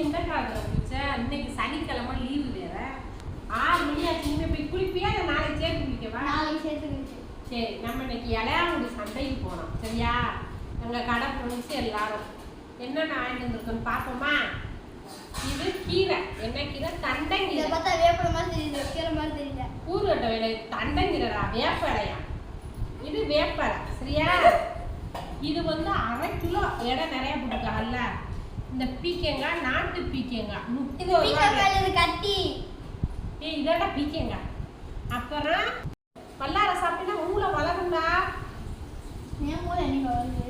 எந்த காலத்துல குளிச்ச? இன்னைக்கு சனிக்கிழமை லீவு வேற. ஆறு மணி ஆச்சு இனிமே போய் குளிப்பியா? இல்லை நாளைக்கு சேர்த்து குளிக்கவா? நாளைக்கு சேர்த்துக்கிட்டு சரி நம்ம இன்னைக்கு இளையாங்குடி சந்தைக்கு போனோம் சரியா? அங்க கடை போனிச்சு எல்லாரும். என்னென்ன வாங்கிட்டு வந்திருக்கோன்னு பார்ப்போமா? இது கீரை. என்ன கீரை? இதை தண்டங்கீரை பார்த்தா வேப்பில மாதிரி தெரியுது வைக்கிற மாதிரி தெரியல கூறுகட்ட வேலை தண்டங்கீரைடா வேப்பலையா? இது வேப்பலை சரியா? இது வந்து அரை கிலோ எடை நிறைய போட்டுருக்காங்கல்ல இந்த பீக்கங்காய் நாட்டு பீக்கங்காய். முப்பது ரூபாய் கட்டி. ஏய் இதோட பீக்கங்காய். அப்புறம் பல்லார சாப்பிட்டா மூளை வளரும்டா. என் மூளை என்னைக்கு வருது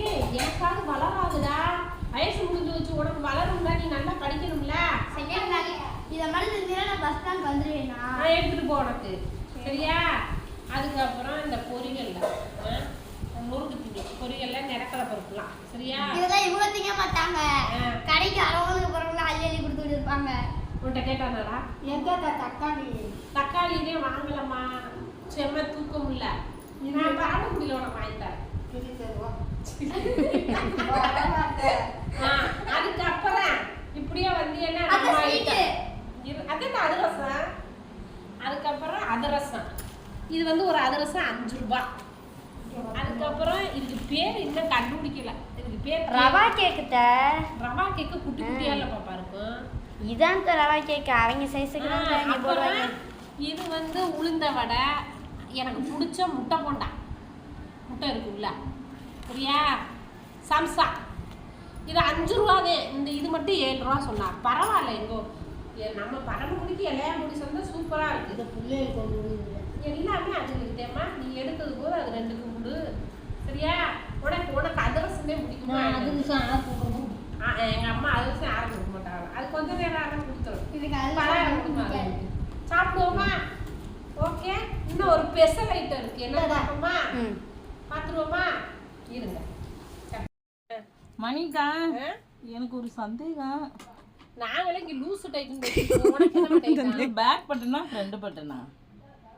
ஏய் எனக்காவது வளராதுடா. வயசு முடிஞ்சு வச்சு உனக்கு வளரும்டா. நீ நல்லா படிக்கணும்ல. இதை மாதிரி நான் பஸ் ஸ்டாண்ட் வந்துடுவேனா நான் எடுத்துட்டு போ உனக்கு. சரியா? அதுக்கப்புறம் பருப்புலாம் சரியா? இதெல்லாம் இவங்க திங்க மாட்டாங்க. கடைக்கு அரவங்களுக்கு போறவங்க அள்ளி அள்ளி கொடுத்துட்டு இருப்பாங்க உன்கிட்ட கேட்டானடா? எங்க தக்காளி தக்காளி? இதே வாங்கலம்மா. செம்ம தூக்கம் இல்ல நான் வாங்கி தரேன் ஆ, அதுக்கப்புறம் இப்படியே. வீட்டு- இரு- அதுதான் அதிரசம் அதுக்கப்புறம் அதிரசம் இது வந்து ஒரு அதிரசம் அஞ்சு ரூபாய். அதுக்கப்புறம் இதுக்கு பேர் இன்னும் கண்டுபிடிக்கல. இதுக்கு பேர் ரவா கேக்குத்த? ரவா கேக்கு குட்டி குட்டியா இல்ல பாப்பா இருக்கும் இதான் இந்த ரவா கேக்கு. அவங்க சைஸுக்கு தான் போடுவாங்க. இது வந்து உளுந்த வடை. எனக்கு பிடிச்ச முட்டை போண்டா. முட்டை இருக்குல்ல சரியா சம்சா. இது அஞ்சு ரூபாவே. இந்த இது மட்டும் ஏழு ரூபா சொன்னார் பரவாயில்ல எங்கோ. நம்ம பரமக்குடிக்கு இளையாங்குடி சந்தை சூப்பரா இருக்கு. எல்லாமே அது தேமா நீ எடுத்தது போது அது ரெண்டுக்கும் கொடு சரியா? உனக்கு உனக்கு அதிரசமே பிடிக்குமா ஆ, எங்க அம்மா அதிரசம் யாரும் கொடுக்க மாட்டாங்க. அது கொஞ்ச நேரம் ஆனால் கொடுத்துரும். சாப்பிடுவோமா? ஓகே. இன்னும் ஒரு ஸ்பெஷல் ஐட்டம் இருக்கு. என்ன பார்ப்போமா. பார்த்துருவோமா இருங்க. மணிக்கா? எனக்கு ஒரு சந்தேகம். நாங்களே இங்க என்ன டைட்டன் பேக் பட்டனா ஃப்ரண்ட் பட்டனா?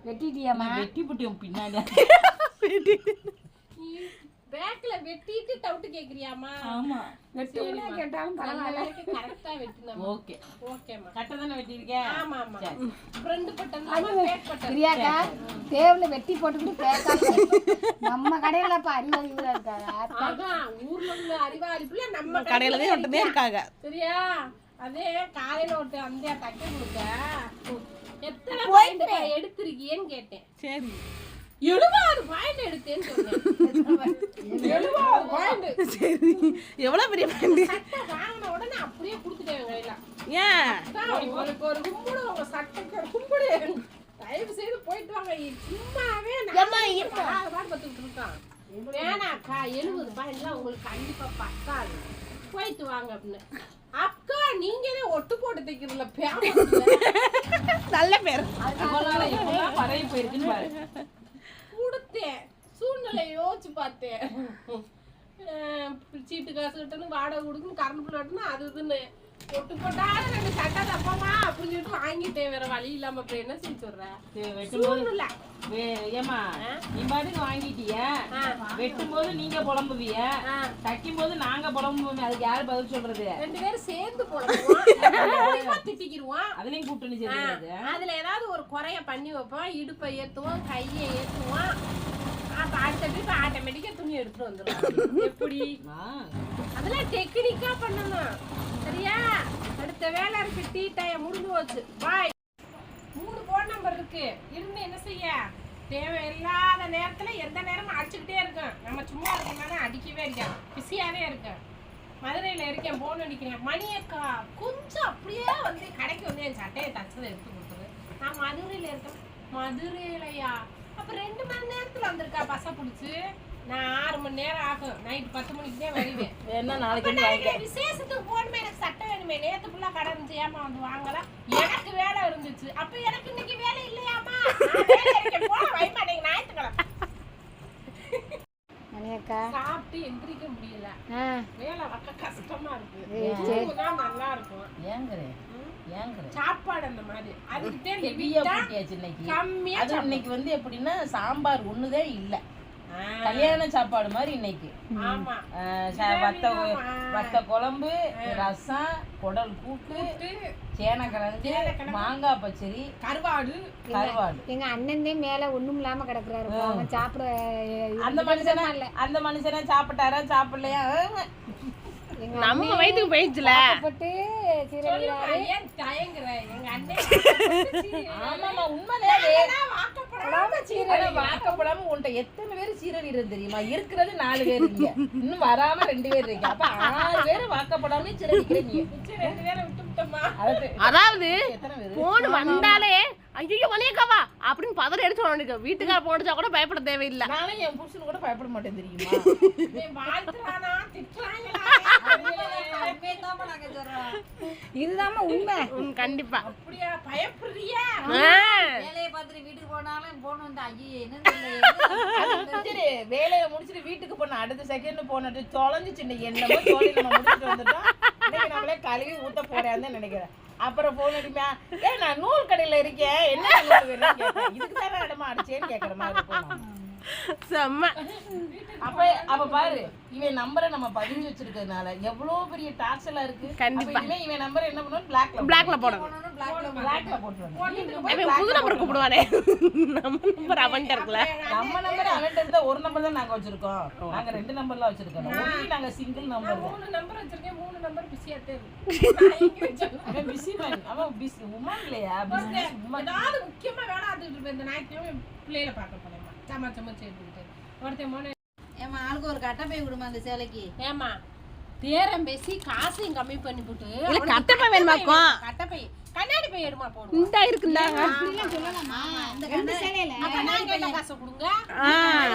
வெட்டிட்டியாமா வெட்டி புட்டியும் பின்னாடி. நீ பேக்ல வெட்டிட்டு டவுட் கேக்குறியாமா ஆமா. வெட்டினா கேட்டாலும் பரவாயில்ல. கரெக்டா வெட்டினமா ஓகே. ஓகேமா கட்ட தானே வெட்டியிருக்கேன் ஆமா ஆமா. ஃப்ரெண்ட் பட்டன் பேக் பட்டன் பிரியாக்கா டேபிள் வெட்டி போட்டுக்கிட்டு பேசாம நம்ம கடையில இப்ப அறிவாளி ஊரா இருக்காங்க அதான் ஊர்ல உள்ள அறிவாளி பிள்ளை நம்ம கடையில தான் மட்டுமே இருக்காங்க. சரியா அதே காலையில ஒரு அந்த தைக்க கொடுக்க எத்தனை பாயிண்ட் எடுத்திருக்கியேன்னு கேட்டேன். சரி. எழுபது பாயிண்ட் எடுத்தேன்னு சொன்னேன். எழுபது பாயிண்ட் சரி. எவ்வளவு பெரிய சட்டை வாங்கின உடனே அப்படியே கொடுத்துட்டேன் கையில ஏன்? உங்களுக்கு ஒரு கும்பிடு உங்க சட்டைக்கு ஒரு கும்பிடு தயவு செய்து போயிட்டு வாங்க. சும்மாவே நான் பத்துக்கிட்டு இருக்கான். வேணாக்கா எழுபது பாயிண்ட்லாம் உங்களுக்கு கண்டிப்பா பத்தாது. போயிட்டு வாங்க அப்படின்னு. அக்கா நீங்களே ஒட்டு போட்டு தைக்கிறதுல நல்ல பேர். பரவி போயிருக்குன்னு பாரு. கொடுத்தேன். சூழ்நிலை யோசிச்சு பார்த்தேன். சீட்டு காசு கட்டணும் வாடகை கொடுக்கணும் கரண்ட் பில் கட்டணும் அது இதுன்னு. ஒட்டு போட்டாலும் ரெண்டு சட்டை தப்பாமா அப்படின்னு சொல்லிட்டு வாங்கிட்டேன். வேற வழி இல்லாம அப்புறம் என்ன செஞ்சு சொல்றேன் ஆ? நீ பாட்டுக்கு வாங்கிட்டிய. வெட்டும் போது நீங்க புலம்புவிய. தைக்கும் போது நாங்க புலம்புவோமே அதுக்கு யாரு பதில் சொல்றது? ரெண்டு பேரும் சேர்ந்து போடுவோம் திட்டிக்கிடுவோம் அதுலயும் கூட்டணி சேர்ந்து அதுல ஏதாவது ஒரு குறைய பண்ணி வைப்போம். இடுப்பை ஏத்துவோம் கையை ஏத்துவோம். அப்ப அடுத்த ட்ரிப் ஆட்டோமேட்டிக்கா துணி எடுத்துட்டு வந்துடும் எப்படி? அதெல்லாம் டெக்னிக்கா பண்ணணும். சரியா அடுத்த வேலை இருக்கு டீ டைம் முடிஞ்சு போச்சு. பாய் மூணு போன் நம்பர் இருக்கு. இருந்து என்ன செய்ய? தேவையில்லாத நேரத்துல எந்த நேரமும் அடிச்சுக்கிட்டே இருக்கேன். நம்ம சும்மா இருக்கனால அடிக்கவே இருக்கேன் பிஸியாவே இருக்கேன். மதுரையில இருக்கேன் போன் அடிக்கிறேன் மணியக்கா கொஞ்சம் அப்படியே வந்து கடைக்கு வந்து என் சட்டையை தச்சதை எடுத்து கொடுத்துரு. நான் மதுரையில இருக்கேன். மதுரையிலையா? அப்ப ரெண்டு மணி நேரத்துல வந்திருக்கா பச பிடிச்சி. நான் ஆறு மணி நேரம் ஆகும். நைட் பத்து மணிக்கு தான் வருவேன். வேணா நாளைக்கு வந்து நாளைக்கு வாங்கிக்க விசேஷத்துக்கு போகணுமே எனக்கு சட்டை வேணுமே. நேத்து ஃபுல்லா கடை இருந்துச்சு. ஏமா வந்து வாங்கலாம்? எனக்கு வேலை இருந்துச்சு. அப்ப எனக்கு இன்னைக்கு வேலை இல்லையாமா வைப்பாட்டேங்க ஞாயிற்றுக்கிழமை. மணியக்கா. சாப்பிட்டு எந்திரிக்க முடியல. வேலை வைக்க கஷ்டமா இருக்கு. நல்லா இருக்கும். ஏங்குறேன் சாப்பாடு அந்த மாதிரி. அதுக்கிட்டே கம்மியா அது இன்னைக்கு வந்து எப்படின்னா சாம்பார் ஒண்ணுதான் இல்ல. கல்யாண சாப்பாடு மாதிரி இன்னைக்கு. வத்த வத்த குழம்பு ரசம் குடல் கூட்டு சேனக்கிழங்கு மாங்காய் பச்சடி கருவாடு. கருவாடு. எங்க அண்ணன்தே மேல ஒண்ணும் இல்லாம கிடக்குறாரு. சாப்பிட அந்த மனுஷனா அந்த மனுஷனா சாப்பிட்டாரா சாப்பிடலையா. நம்ம வயிற்றுக்கு போயிடுச்சுல. போட்டு சீரழியாரு ஏன் தயங்குற எங்க அண்ணன் ஆமாமா உண்மைதான் ஆனா வாக்கப்படாம உன்கிட்ட எத்தனை பேர் சீரழிறது தெரியுமா? இருக்கிறது நாலு பேர் இங்க. இன்னும் வராம ரெண்டு பேர் இருக்கு அப்ப ஆறு பேர் வாக்கப்படாம சீரழிக்கிற நீ ரெண்டு பேரை விட்டு விட்டோமா அதாவது போன் வந்தாலே ஐயோ மணியக்காவா அப்படின்னு பதற எடுத்து உனக்கு வீட்டுக்கார போனச்சா கூட பயப்பட தேவையில்லை. நானும் என் புருஷன் கூட பயப்பட மாட்டேன் தெரியுமா? இதுதாம்மா உண்மை. கண்டிப்பா. அப்படியா? பயப்படுறியா. வேலையை பார்த்துட்டு வீட்டுக்கு போனாலும் போன் வந்து ஐயோ என்ன தெரியல சரி வேலையை முடிச்சுட்டு வீட்டுக்கு போன அடுத்த செகண்ட் போனது தொலைஞ்சிச்சு இன்னைக்கு என்னமோ தோழி நம்ம முடிச்சுட்டு வந்துட்டோம். இன்னைக்கு நம்மளே கழுவி ஊத்த போறேன்னு நினைக்கிறேன். அப்புறம் போன் அடிப்பா ஏ நான் நூல் கடையில இருக்கேன். என்ன இதுக்கு தானே இடமா அடிச்சேன்னு கேட்கற மாதிரி. செம்ம. அப்ப அப்ப பாரு இவன் நம்பரை நம்ம பதிஞ்சு வச்சிருக்கிறதுனால எவ்வளவு பெரிய டார்ச்சலா இருக்கு. கண்டிப்பா. இனிமே இவன் நம்பர் என்ன பண்ணுவோம் பிளாக்ல பிளாக்ல போடணும். பிளாக்ல போட்டுருவாங்க. அவன் புது நம்பர் கூப்பிடுவானே. நம்ம நம்பர் அவன்கிட்ட இருக்குல்ல. நம்ம நம்பர் அவன்கிட்ட இருந்தா ஒரு நம்பர் தான் நாங்க வச்சிருக்கோம். நாங்க ரெண்டு நம்பர்லாம் வச்சிருக்கோம். ஒன்லி நாங்க சிங்கிள் நம்பர் மூணு நம்பர் வச்சிருக்கேன். மூணு நம்பர் பிஸியா அவன் பிஸி மேன் அவன் பிஸி உமன் இல்லையா? ஏதாவது முக்கியமா வேலை ஆத்துட்டு இருப்பேன். இந்த ஞாயிற்றுக்கிழமை பிள்ளைகளை பார்க்க போனேம்மா சமா சமா சேர்த்துக்கிட்டு ஒருத்தன் போன ஏமா ஆளுக்கு ஒரு கட்டை போய் கொடுமா அந்த சேலைக்கு. ஏமா பேரம் பேசி காசையும் கம்மி பண்ணி போட்டு அவனுக்கு கட்டப்பை வேணுமாக்கும்? கட்டப்பை கண்ணாடி பை எடுமா போடுவோம் இந்த இருக்குந்தாங்க இந்த கண்ணை அப்ப நான் கேட்ட காசை கொடுங்க.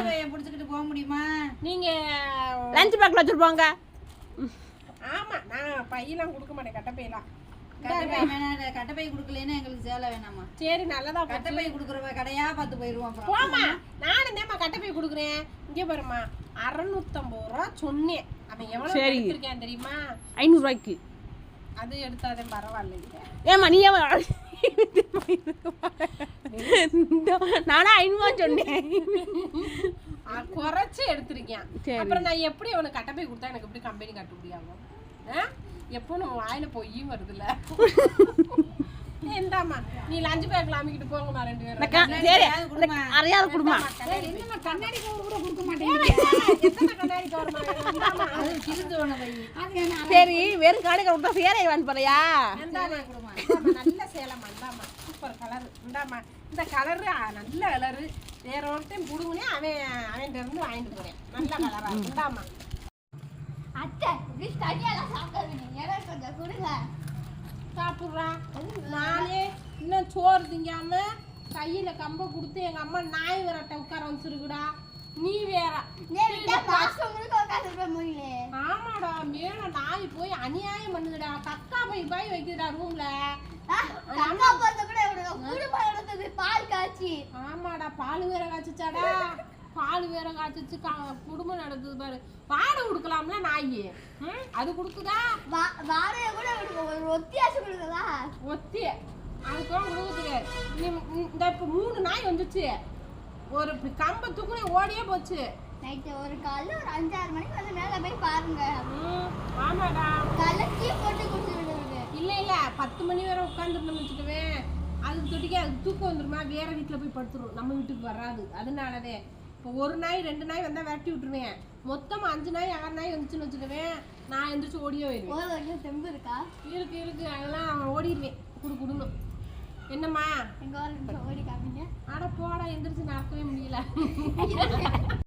பையன் பிடிச்சிக்கிட்டு போக முடியுமா? நீங்க லஞ்ச் பேக்ல வச்சிருப்பாங்க ஆமா நான் பையெல்லாம் கொடுக்க மாட்டேன் கட்டப்பையெல்லாம் கட்டை பை வேணாம் கட்டை பை கொடுக்கலன்னா எங்களுக்கு சேலை வேணாமா சரி நல்லதா கட்டை போச்சு. பை கொடுக்குற கடையா பார்த்து போயிருவோம் அப்புறம். போமா நானும் தேம்மா கட்டப்பை கொடுக்குறேன். இங்க பாருமா அறுநூத்தம்பது ரூபா சொன்னேன். அவன் எவ்வளவு சரி. எடுத்திருக்கேன் தெரியுமா? ஐநூறுரூவாய்க்கு அது எடுத்தாதே பரவாயில்லைங்க. ஏமா நீ ஏன் நானா ஐநூறுவா சொன்னேன். குறைச்சு எடுத்திருக்கேன். அப்புறம் நான் எப்படி அவனுக்கு கட்டப்பை கொடுத்தா எனக்கு எப்படி கம்பெனி கட்ட முடியாமோ? எப்போ நம்ம வாயில பொய்யும் வருதுல்ல. இந்தாம்மா நீ லஞ்சு பேக்ல அமைக்கிட்டு போங்கம்மா ரெண்டு பேரும். சரி அறியாத என்னம்மா கண்ணாடி கவர் கூட கொடுக்க என்ன சரி வெறும் காடை விட்டா சேரை வான் போறியா? இந்தாம்மா இந்தாம்மா, நல்ல சேலம்மா இந்தாம்மா சூப்பர் கலர் இந்தாம்மா இந்த கலரு நல்ல கலரு வேற ஒருத்தையும் புடுங்குனே அவன் அவன்கிட்ட இருந்து வாங்கிட்டு போறேன். நல்ல கலரா இந்தாம்மா அத்தை இப்படி தனியாலாம் சாப்பிடாதீங்க. எனக்கு கொஞ்சம் கொடுங்க. சாப்பிட்றான் நானே இன்னும் சோறு திங்காம கையில கம்ப கொடுத்து எங்க அம்மா நாய் விரட்ட உட்கார வச்சிருக்குடா. நீ வேற. ஆமாடா மேல நாய் போய் அநியாயம் பண்ணுதுடா. கக்கா போய் பாய் வைக்குதுடா ரூம்ல பால் காய்ச்சி. ஆமாடா பால் வேற காய்ச்சிச்சாடா. பால் வேற காய்ச்சிச்சு குடும்பம் நடக்குது பாரு. பாடு கொடுக்கலாம்ல நாய்? அது கொடுக்குதா? வா- வாழைய கூட ஒத்தியாசம் கொடுக்குதா ஒத்தி. அதுக்கெல்லாம் கொடுக்க தெரியாது நீ இந்த இப்போ மூணு நாய் வந்துச்சு. ஒரு இப்படி கம்ப தூக்குனே ஓடியே போச்சு. நைட்டு ஒரு காலைல ஒரு அஞ்சாறு மணிக்கு வந்து மேலே போய் பாருங்க. ஆமாடா காலைல டீ போட்டு குடிச்சு விடுறது இல்ல இல்ல. பத்து மணி வரை உட்காந்துருந்தோம்னு வச்சுக்கவேன் அது தொட்டிக்கு அது தூக்கம் வந்துருமா? வேற வீட்டுல போய் படுத்துரும். நம்ம வீட்டுக்கு வராது. அதனாலவே. இப்போ ஒரு நாய் ரெண்டு நாய் வந்தா விரட்டி விட்டுருவேன். மொத்தமா அஞ்சு நாய் ஆறு நாய் வந்துச்சுன்னு வச்சுக்கவேன். நான் எந்திரிச்சு ஓடியே போயிடுவேன். தெம்பு இருக்கா? இருக்கு இருக்கு. அதெல்லாம் அவன் ஓடிடுவேன். குடு குடுணும் என்னம்மா? எங்க ஒரு நிமிஷம் ஓடி காமிங்க. அட போடா எந்திரிச்சு நடக்கவே முடியல.